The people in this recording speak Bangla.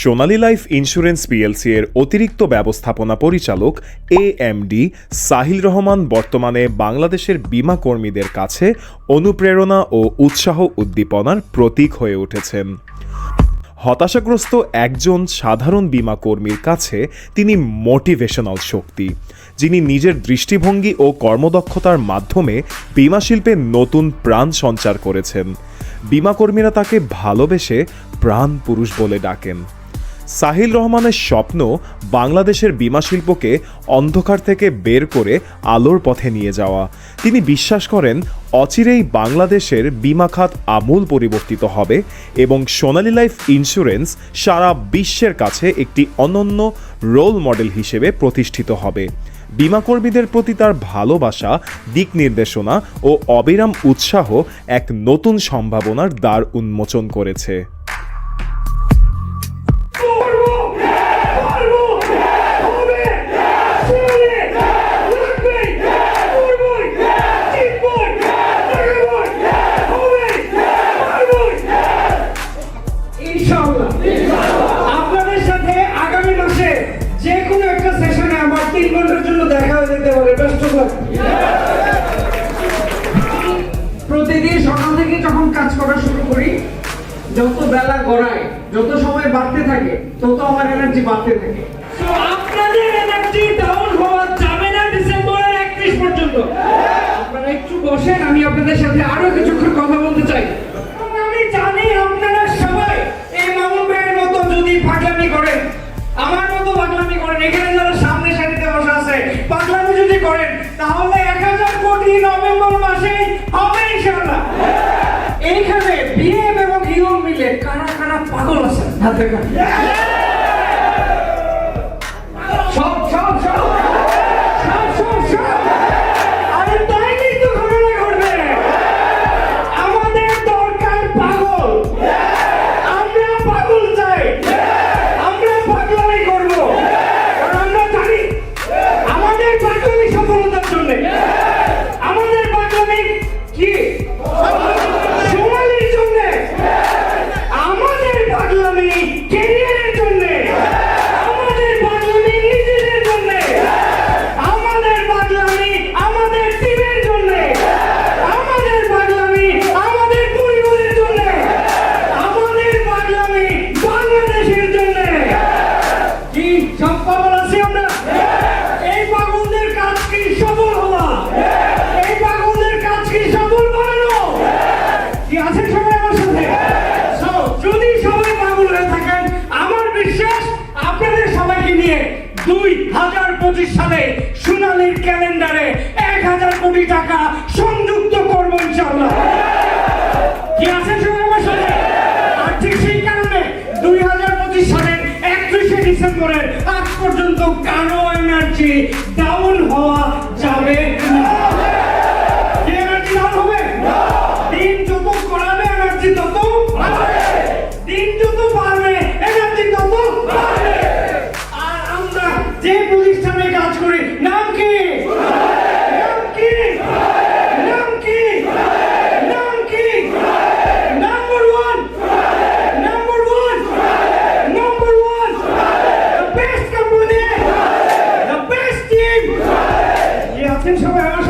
সোনালী লাইফ ইন্স্যুরেন্স পিএলসি এর অতিরিক্ত ব্যবস্থাপনা পরিচালক A M D Sahil Rahman বর্তমানে বাংলাদেশের বীমা কর্মীদের কাছে অনুপ্রেরণা ও উৎসাহ উদ্দীপনার প্রতীক হয়ে উঠেছেন। হতাশাগ্রস্ত একজন সাধারণ বীমা কর্মীর কাছে তিনি মোটিভেশনাল শক্তি, যিনি নিজের দৃষ্টিভঙ্গি ও কর্মদক্ষতার মাধ্যমে বীমা শিল্পে নতুন প্রাণ সঞ্চার করেছেন। বীমা কর্মীরা তাকে ভালোবেসে প্রাণ পুরুষ বলে ডাকেন। সাহিল রহমানের স্বপ্ন বাংলাদেশের বীমা শিল্পকে অন্ধকার থেকে বের করে আলোর পথে নিয়ে যাওয়া। তিনি বিশ্বাস করেন, অচিরেই বাংলাদেশের বীমা খাত আমূল পরিবর্তিত হবে এবং সোনালী লাইফ ইন্স্যুরেন্স সারা বিশ্বের কাছে একটি অনন্য রোল মডেল হিসেবে প্রতিষ্ঠিত হবে। বীমা কর্মীদের প্রতি তার ভালোবাসা, দিক নির্দেশনা ও অবিরাম উৎসাহ এক নতুন সম্ভাবনার দ্বার উন্মোচন করেছে। আপনাদের সাথে আগামী মাসে যে কোনো একটা সেশনে আমার তিন ঘণ্টার জন্য দেখা হয়ে যেতে পারে, ব্যস্ত প্রতিদিন সকাল থেকে যখন কাজ করা শুরু করি, যত বেলা গড়ায়, যত সময় বাড়তে থাকে, তত আমার এনার্জি বাড়তে থাকে। করেন, তাহলে এক হাজার কোটি নভেম্বর মাসে হবে ইনশাআল্লাহ। এইখানে বিএম এবং হিরো মিলে কারা কারা পাগল আছে হাতে নিয়ে দুই হাজার পঁচিশ সালে সোনালীর ক্যালেন্ডারে এক হাজার কোটি টাকা সংযুক্ত করব ইনশাল্লাহ কি আছে আর ঠিক সেই কারণে দুই হাজার পঁচিশ সালের একত্রিশে ডিসেম্বরের আজ পর্যন্ত কারও এনার্জি ডাউন হওয়া come out.